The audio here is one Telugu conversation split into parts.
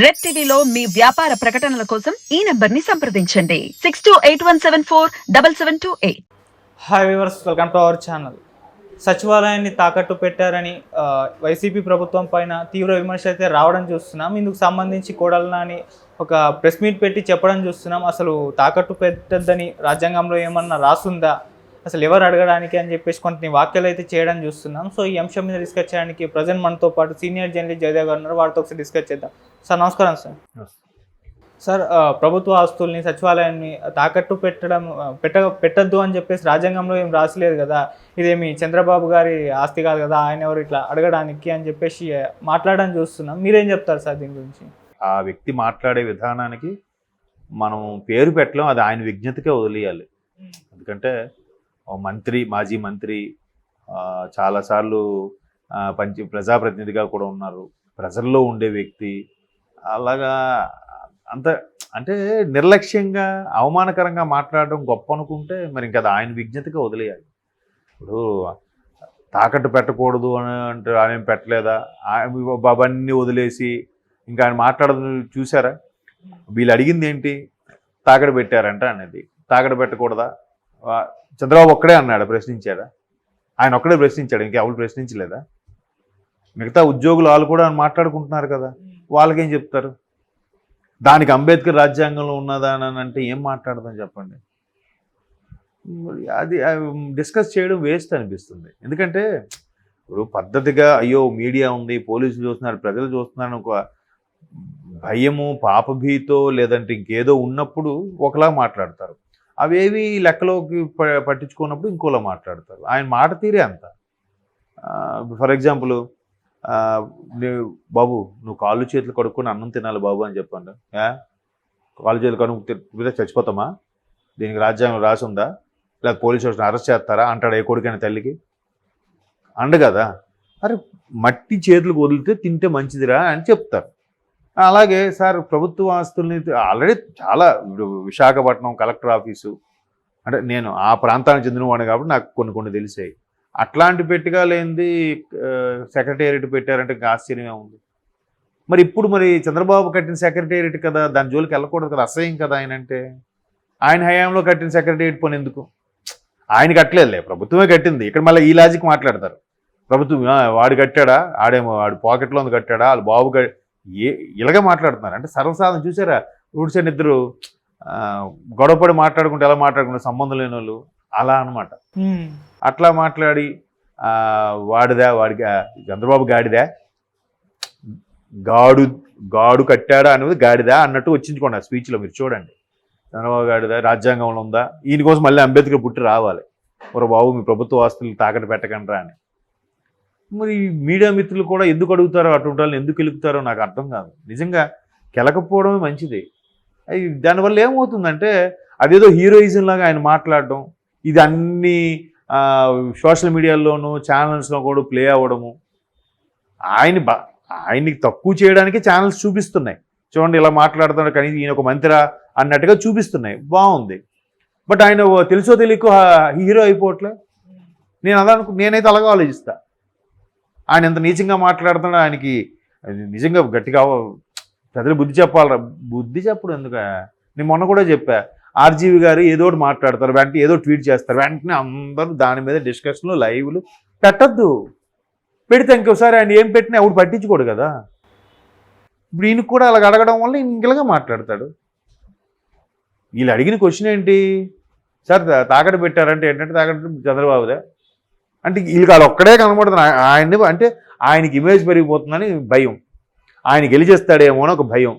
రెడ్ టీవీలో మీ వ్యాపార ప్రకటనల కోసం ఈ నంబర్ని సంప్రదించండి. Six two eight one seven four double seven two eight. Hi viewers welcome to our channel సచివాలయాన్ని తాకట్టు పెట్టారని వైసీపీ ప్రభుత్వం పైన తీవ్ర విమర్శ అయితే రావడం చూస్తున్నాం. ఇందుకు సంబంధించి కోడలనాని ఒక ప్రెస్ మీట్ పెట్టి చెప్పడం చూస్తున్నాం. అసలు తాకట్టు పెట్టద్దని రాజ్యాంగంలో ఏమన్నా రాసుందా? అసలు ఎవరు అడగడానికి అని చెప్పేసి కొన్ని వ్యాఖ్యలు అయితే చేయడం చూస్తున్నాం. సో ఈ అంశం మీద డిస్కస్ చేయడానికి ప్రజెంట్ మనతో పాటు సీనియర్ జర్నలిస్ట్ జయదేవ్ గారు ఉన్నారు. వారితో ఒకసారి డిస్కస్ చేద్దాం. సార్ నమస్కారం సార్. సార్ ప్రభుత్వ ఆస్తుల్ని సచివాలయాన్ని తాకట్టు పెట్టడం పెట్ట పెట్టద్దు అని చెప్పేసి రాజ్యాంగంలో ఏం రాసలేదు కదా. ఇదేమి చంద్రబాబు గారి ఆస్తి కాదు కదా. ఆయన ఎవరు ఇట్లా అడగడానికి అని చెప్పేసి మాట్లాడడం చూస్తున్నాం. మీరేం చెప్తారు సార్ దీని గురించి? ఆ వ్యక్తి మాట్లాడే విధానానికి మనం పేరు పెట్టలేం. అది ఆయన విజ్ఞతకే వదిలేయాలి. ఎందుకంటే మంత్రి మాజీ మంత్రి చాలాసార్లు పంచి ప్రజాప్రతినిధిగా కూడా ఉన్నారు. ప్రజల్లో ఉండే వ్యక్తి. అలాగా అంత అంటే నిర్లక్ష్యంగా అవమానకరంగా మాట్లాడడం గొప్ప అనుకుంటే మరి ఇంకా అది ఆయన విజ్ఞతగా వదిలేయాలి. ఇప్పుడు తాకట్టు పెట్టకూడదు అని అంటే ఆయన పెట్టలేదా? ఆయన అవన్నీ వదిలేసి ఇంకా ఆయన మాట్లాడదు చూసారా? వీళ్ళు అడిగింది ఏంటి? తాకడ పెట్టారంట అనేది. తాకడ పెట్టకూడదా? చంద్రబాబు ఒక్కడే అన్నాడు ప్రశ్నించాడా? ఆయన ఒక్కడే ప్రశ్నించాడు ఇంకా ఎవరు ప్రశ్నించలేదా? మిగతా ఉద్యోగులు వాళ్ళు కూడా మాట్లాడుకుంటున్నారు కదా వాళ్ళకేం చెప్తారు? దానికి అంబేద్కర్ రాజ్యాంగంలో ఉన్నదా అని అంటే ఏం మాట్లాడదని చెప్పండి. అది డిస్కస్ చేయడం వేస్ట్ అనిపిస్తుంది. ఎందుకంటే ఇప్పుడు పద్ధతిగా అయ్యో మీడియా ఉంది పోలీసులు చూస్తున్నారు ప్రజలు చూస్తున్నారు ఒక భయము పాపభీతో లేదంటే ఇంకేదో ఉన్నప్పుడు ఒకలా మాట్లాడతారు. అవేవి లెక్కలోకి ప- పట్టించుకున్నప్పుడు ఇంకోలా మాట్లాడతారు. ఆయన మాట తీరే అంత. ఫర్ ఎగ్జాంపుల్ బాబు నువ్వు కాళ్ళు చేతులు కడుక్కొని అన్నం తినాలి బాబు అని చెప్పండి కాళ్ళు చేతులు కడుక్కు తిప్పితే చచ్చిపోతామా? దీనికి రాజ్యాంగం రాసి ఉందా లేదా పోలీసు స్టేషన్ అరెస్ట్ చేస్తారా? అంటాడు ఏ కొడుకైన తల్లికి? అండ కదా అరే మట్టి చేతులకు వదిలితే తింటే మంచిదిరా అని చెప్తారు. అలాగే సార్ ప్రభుత్వ ఆస్తుల్ని ఆల్రెడీ చాలా ఇప్పుడు విశాఖపట్నం కలెక్టర్ ఆఫీసు అంటే నేను ఆ ప్రాంతానికి చెందినవాడిని కాబట్టి నాకు కొన్ని కొన్ని తెలిసాయి. అట్లాంటి పెట్టిగా లేనిది సెక్రటేరియట్ పెట్టారంటే ఇంకా ఆశ్చర్యమే ఉంది. మరి ఇప్పుడు మరి చంద్రబాబు కట్టిన సెక్రటేరియట్ కదా దాని జోలికి వెళ్ళకూడదు కదా అసహ్యం కదా ఆయన అంటే? ఆయన హయాంలో కట్టిన సెక్రటేరియట్ పని ఎందుకు? ఆయన కట్టలేదులే ప్రభుత్వమే కట్టింది. ఇక్కడ మళ్ళీ ఈ లాజిక్ మాట్లాడతారు. ప్రభుత్వం వాడు కట్టాడా? ఆడేమో వాడు పాకెట్లో ఉంది కట్టాడా? వాళ్ళు బాబు కట్-" ఏ ఇలాగే మాట్లాడుతున్నారు. అంటే సర్వసాధారణ చూసారా? రూట్స్ అండ్ ఇద్దరు గొడవపడి మాట్లాడుకుంటే ఎలా మాట్లాడుకుంటే సంబంధం లేని వాళ్ళు అలా అనమాట అట్లా మాట్లాడి ఆ, వాడిదా వాడికి చంద్రబాబు గాడిదా? గాడు గాడు కట్టాడా అనేది గాడిదా అన్నట్టు వచ్చించుకోండి ఆ స్పీచ్లో మీరు చూడండి. చంద్రబాబు గాడిదా రాజ్యాంగంలో ఉందా? ఈయన కోసం మళ్ళీ అంబేద్కర్ పుట్టి రావాలి. ఒక బాబు మీ ప్రభుత్వ ఆస్తులు తాకట్టు పెట్టకండి అని. మరి మీడియా మిత్రులు కూడా ఎందుకు అడుగుతారో అటువంటి వాళ్ళని ఎందుకు వెలుగుతారో నాకు అర్థం కాదు. నిజంగా కెలకపోవడమే మంచిది. అది దానివల్ల ఏమవుతుందంటే అదేదో హీరోయిజం లాగా ఆయన మాట్లాడడం ఇది అన్ని సోషల్ మీడియాలోనూ ఛానల్స్లో కూడా ప్లే అవ్వడము. ఆయన బా ఆయన్ని తక్కువ చేయడానికి ఛానల్స్ చూపిస్తున్నాయి. చూడండి ఇలా మాట్లాడుతున్నాడు కానీ ఈయన ఒక మంత్రి అన్నట్టుగా చూపిస్తున్నాయి. బాగుంది. బట్ ఆయన తెలుసో తెలియకో హీరో అయిపోవట్లే. నేను అలా నేనైతే అలాగే ఆలోచిస్తా. ఆయన ఎంత నీచంగా మాట్లాడుతున్నాడు ఆయనకి అది నిజంగా గట్టిగా ప్రజలు బుద్ధి చెప్పాలరా. బుద్ధి చెప్పడు ఎందుక? నేను మొన్న కూడా చెప్పా. ఆర్జీవి గారు ఏదో ఒకటి మాట్లాడతారు వెంటనే ఏదో ట్వీట్ చేస్తారు వెంటనే అందరూ దాని మీద డిస్కషన్లు లైవ్లు పెట్టద్దు. పెడితే ఇంకోసారి ఆయన ఏం పెట్టినా ఎవడు పట్టించుకోడు కదా. ఇప్పుడు ఈయనకు కూడా అలా అడగడం వల్ల ఇంకలాగా మాట్లాడతాడు? వీళ్ళు అడిగిన క్వశ్చన్ ఏంటి? సార్ తా- తాకట్టు పెట్టారంటే ఏంటంటే తాకట్టు చంద్రబాబుదే. అంటే వీళ్ళకి వాళ్ళు ఒక్కడే కనబడుతుంది ఆయన్ని అంటే ఆయనకి ఇమేజ్ పెరిగిపోతుందని భయం. ఆయన గెలిచేస్తాడేమో అని ఒక భయం.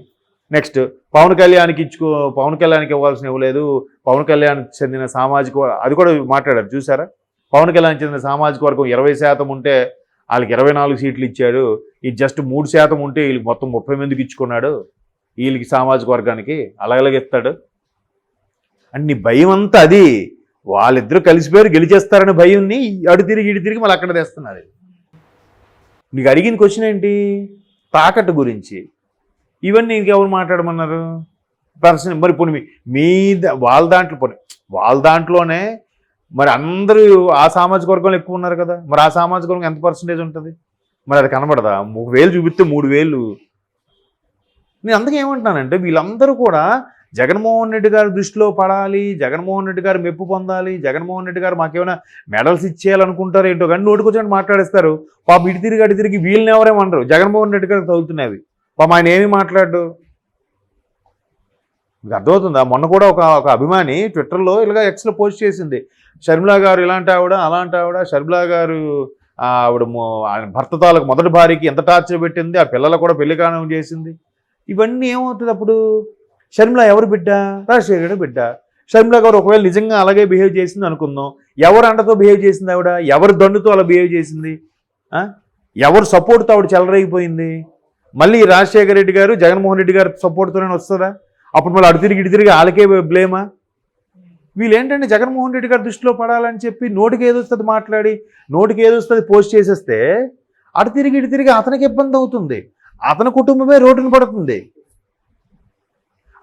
నెక్స్ట్ పవన్ కళ్యాణ్కి ఇచ్చుకో పవన్ కళ్యాణ్కి ఇవ్వాల్సిన ఇవ్వలేదు పవన్ కళ్యాణ్ చెందిన సామాజిక అది కూడా మాట్లాడారు చూసారా పవన్ కళ్యాణ్ చెందిన సామాజిక వర్గం ఇరవై శాతం ఉంటే వాళ్ళకి ఇరవై నాలుగు సీట్లు ఇచ్చాడు. ఇది జస్ట్ మూడు శాతం ఉంటే వీళ్ళకి మొత్తం ముప్పై మందికి ఇచ్చుకున్నాడు. వీళ్ళకి సామాజిక వర్గానికి అలాగలాగే అండ్ అన్ని భయం అంతా అది. వాళ్ళిద్దరూ కలిసిపోయారు గెలిచేస్తారనే భయంని అడు తిరిగి ఇటు తిరిగి మళ్ళీ అక్కడ తెస్తున్నారు. నీకు అడిగిన క్వశ్చన్ ఏంటి? తాకట్టు గురించి. ఇవన్నీ ఇంకెవరు మాట్లాడమన్నారు? పర్సన్ మరి పోనీ మీ- మీ వాళ్ళ దాంట్లో పోనీ వాళ్ళ దాంట్లోనే మరి అందరూ ఆ సామాజిక వర్గంలో ఎక్కువ ఉన్నారు కదా. మరి ఆ సామాజిక వర్గం ఎంత పర్సంటేజ్ ఉంటుంది? మరి అది కనబడదా? మూడు వేలు చూపిస్తే మూడు వేలు. నేను అందుకే ఏమంటున్నానంటే వీళ్ళందరూ కూడా జగన్మోహన్ రెడ్డి గారి దృష్టిలో పడాలి జగన్మోహన్ రెడ్డి గారు మెప్పు పొందాలి జగన్మోహన్ రెడ్డి గారు మాకేమైనా మెడల్స్ ఇచ్చేయాలనుకుంటారు ఏంటో కానీ నోటుకొచ్చి మాట్లాడేస్తారు. పాప ఇటు తిరిగి అటు తిరిగి వీళ్ళని ఎవరేమనరు జగన్మోహన్ రెడ్డి గారికి తగులుతున్నది. పాపం ఆయన ఏమి మాట్లాడు? మీకు అర్థమవుతుందా? మొన్న కూడా ఒక ఒక అభిమాని ట్విట్టర్లో ఇలాగ ఎక్స్లో పోస్ట్ చేసింది. షర్మిలా గారు ఇలాంటి ఆవిడ అలాంటి ఆవిడ షర్మిలా గారు ఆవిడ ఆయన భర్త తాలకు మొదటి భార్యకి ఎంత టార్చర్ పెట్టింది? ఆ పిల్లలు కూడా పెళ్ళి కారణం చేసింది. ఇవన్నీ ఏమవుతుంది అప్పుడు? షర్మిల ఎవరు బిడ్డ? రాజశేఖర బిడ్డ. షర్మిల గారు ఒకవేళ నిజంగా అలాగే బిహేవ్ చేసింది అనుకుందాం. ఎవరు అండతో బిహేవ్ చేసింది ఆవిడ? ఎవరి దండుతో అలా బిహేవ్ చేసింది? ఎవరు సపోర్ట్తో ఆవిడ చెలరైపోయింది మళ్ళీ రాజశేఖర రెడ్డి గారు జగన్మోహన్ రెడ్డి గారి సపోర్ట్తోనే వస్తుందా అప్పుడు మళ్ళీ అటు తిరిగి ఇటు తిరిగి వాళ్ళకే బ్లేమా వీళ్ళేంటంటే జగన్మోహన్ రెడ్డి గారి దృష్టిలో పడాలని చెప్పి నోటికి ఏదొస్తుంది మాట్లాడి నోటికి ఏదొస్తుంది పోస్ట్ చేసేస్తే అటు తిరిగి ఇటు తిరిగి అతనికి ఇబ్బంది అవుతుంది. అతని కుటుంబమే రోడ్డును పడుతుంది.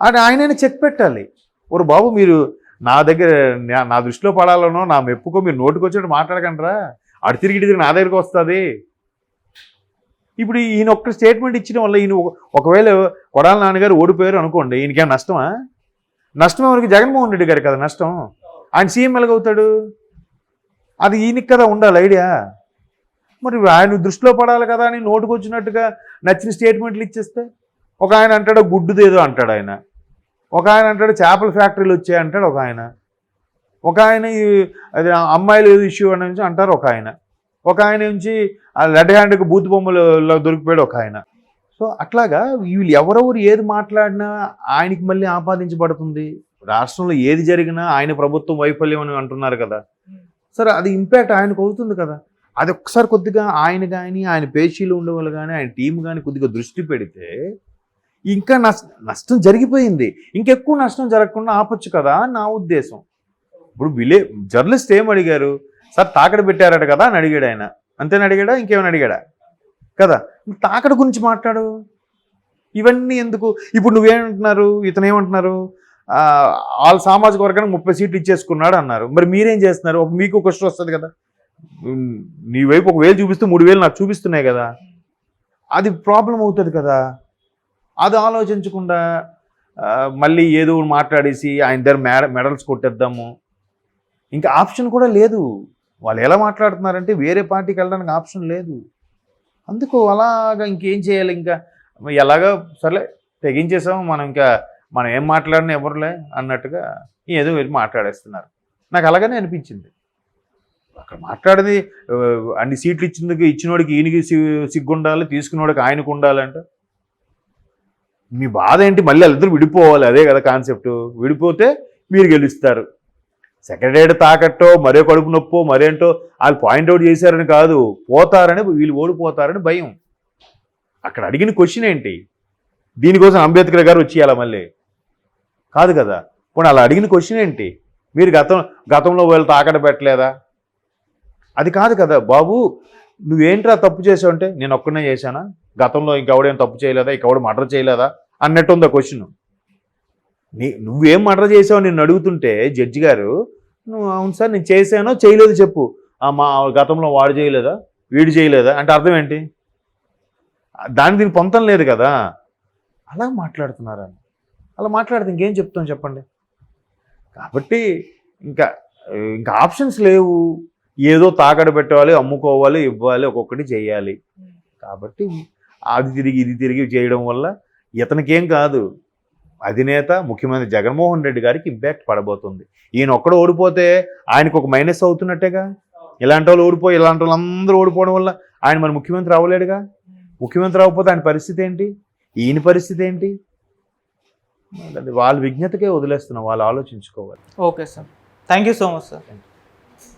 అది ఆయనైనా చెక్ పెట్టాలి. ఓరు బాబు మీరు నా దగ్గర నా- దృష్టిలో పడాలనో నా మెప్పుకో మీరు నోటికి వచ్చినట్టు మాట్లాడకండిరా. అటు తిరిగి తిరిగి నా దగ్గరికి వస్తుంది. ఇప్పుడు ఈయన ఒక్క స్టేట్మెంట్ ఇచ్చిన వల్ల ఈయన ఒకవేళ కొడాల నాన్నగారు ఓడిపోయారు అనుకోండి ఈయనకేం నష్టమా? నష్టం ఎవరికి? జగన్మోహన్ రెడ్డి గారు కదా నష్టం. ఆయన సీఎం ఎలాగవుతాడు? అది ఈయనకి కదా ఉండాలి ఐడియా. మరి ఆయన దృష్టిలో పడాలి కదా అని నోటుకొచ్చినట్టుగా నచ్చిన స్టేట్మెంట్లు ఇచ్చేస్తే ఒక ఆయన అంటాడు గుడ్డుదేదో అంటాడు ఆయన. ఒక ఆయన అంటాడు చేపల ఫ్యాక్టరీలు వచ్చాయి అంటాడు ఒక ఆయన. ఒక ఆయన అది అమ్మాయిలు ఏదో ఇష్యూ అని నుంచి అంటారు ఒక ఆయన. ఒక ఆయన నుంచి ఆ లెడ్ హ్యాండ్కి బూత్ బొమ్మలో దొరికిపోయాడు ఒక ఆయన. సో అట్లాగా వీళ్ళు ఎవరెవరు ఏది మాట్లాడినా ఆయనకి మళ్ళీ ఆపాదించబడుతుంది. రాష్ట్రంలో ఏది జరిగినా ఆయన ప్రభుత్వం వైఫల్యం అని అంటున్నారు కదా. సరే అది ఇంపాక్ట్ ఆయనకు అవుతుంది కదా. అది ఒక్కసారి కొద్దిగా ఆయన కానీ ఆయన పేచీలు ఉండేవాళ్ళు కానీ ఆయన టీం కానీ కొద్దిగా దృష్టి పెడితే ఇంకా నష్టం జరిగిపోయింది. ఇంకెక్కువ నష్టం జరగకుండా ఆపొచ్చు కదా నా ఉద్దేశం. ఇప్పుడు విలే జర్నలిస్ట్ ఏం అడిగారు? సార్ తాకడ పెట్టారట కదా అని అడిగాడు ఆయన. అంతేనా అడిగాడా? ఇంకేమైనా అడిగాడా? కదా. తాకడ గురించి మాట్లాడు. ఇవన్నీ ఎందుకు? ఇప్పుడు నువ్వేమంటున్నారు? ఇతను ఏమంటున్నారు? వాళ్ళ సామాజిక వర్గానికి ముప్పై సీట్లు ఇచ్చేసుకున్నాడు అన్నారు. మరి మీరేం చేస్తున్నారు? ఒక మీకు ఒక క్వశ్చన్ వస్తుంది కదా. నీ వైపు ఒక వేలు చూపిస్తే మూడు వేలు నాకు చూపిస్తున్నాయి కదా. అది ప్రాబ్లం అవుతుంది కదా. అది ఆలోచించకుండా మళ్ళీ ఏదో మాట్లాడేసి ఆయన దగ్గర మెడ మెడల్స్ కొట్టేద్దాము. ఇంకా ఆప్షన్ కూడా లేదు. వాళ్ళు ఎలా మాట్లాడుతున్నారంటే వేరే పార్టీకి వెళ్ళడానికి ఆప్షన్ లేదు. అందుకు అలాగా ఇంకేం చేయాలి? ఇంకా ఎలాగో సర్లే తెగించేసాము మనం ఇంకా మనం ఏం మాట్లాడినా ఎవరులే అన్నట్టుగా ఏదో వెళ్ళి మాట్లాడేస్తున్నారు. నాకు అలాగనే అనిపించింది. అక్కడ మాట్లాడేది అన్ని సీట్లు ఇచ్చినందుకు ఇచ్చినోడికి ఈయనకి సిగ్గుండాలి తీసుకున్నోడికి ఆయనకు ఉండాలంటే మీ బాధ ఏంటి? మళ్ళీ వాళ్ళిద్దరు విడిపోవాలి. అదే కదా కాన్సెప్ట్ విడిపోతే మీరు గెలుస్తారు. సెక్రటరీ తాకట్టో మరో కడుపు నొప్పో మరేంటో వాళ్ళు పాయింట్అవుట్ చేశారని కాదు. పోతారని వీళ్ళు ఓడిపోతారని భయం. అక్కడ అడిగిన క్వశ్చన్ ఏంటి? దీనికోసం అంబేద్కర్ గారు వచ్చేయాలా మళ్ళీ. కాదు కదా. పోనీ అలా అడిగిన క్వశ్చన్ ఏంటి? మీరు గతం గతంలో వాళ్ళు తాకట పెట్టలేదా? అది కాదు కదా. బాబు నువ్వేంట్రా తప్పు చేసావు అంటే? నేను ఒక్కనే చేశానా? గతంలో ఇంకెవడేం తప్పు చేయలేదా? ఇంకెవడు మర్డర్ చేయలేదా? అన్నట్టు ఉందా క్వశ్చన్ నీ నువ్వేం మర్డర్ చేసావు నిన్ను అడుగుతుంటే జడ్జి గారు నువ్వు అవును సార్ నేను చేశానో చేయలేదు చెప్పు. మా గతంలో వాడు చేయలేదా? వీడు చేయలేదా? అంటే అర్థం ఏంటి? దాని దీని పొంతం లేదు కదా. అలా మాట్లాడుతున్నారని. అలా మాట్లాడితే ఇంకేం చెప్తాం చెప్పండి? కాబట్టి ఇంకా ఇంకా ఆప్షన్స్ లేవు. ఏదో తాకడ పెట్టాలి అమ్ముకోవాలి ఇవ్వాలి ఒక్కొక్కటి చేయాలి. కాబట్టి అది తిరిగి ఇది తిరిగి చేయడం వల్ల ఇతనికేం కాదు. అధినేత ముఖ్యమంత్రి జగన్మోహన్ రెడ్డి గారికి ఇంపాక్ట్ పడబోతుంది. ఈయన ఒక్కడు ఓడిపోతే ఆయనకు ఒక మైనస్ అవుతున్నట్టేగా? ఇలాంటి వాళ్ళు ఓడిపోయి ఇలాంటి వాళ్ళు అందరూ ఓడిపోవడం వల్ల ఆయన మరి ముఖ్యమంత్రి అవ్వలేడుగా? ముఖ్యమంత్రి అవ్వకపోతే ఆయన పరిస్థితి ఏంటి? ఈయన పరిస్థితి ఏంటి? వాళ్ళ విజ్ఞతకే వదిలేస్తున్నాం వాళ్ళు ఆలోచించుకోవాలి. Okay sir thank you so much sir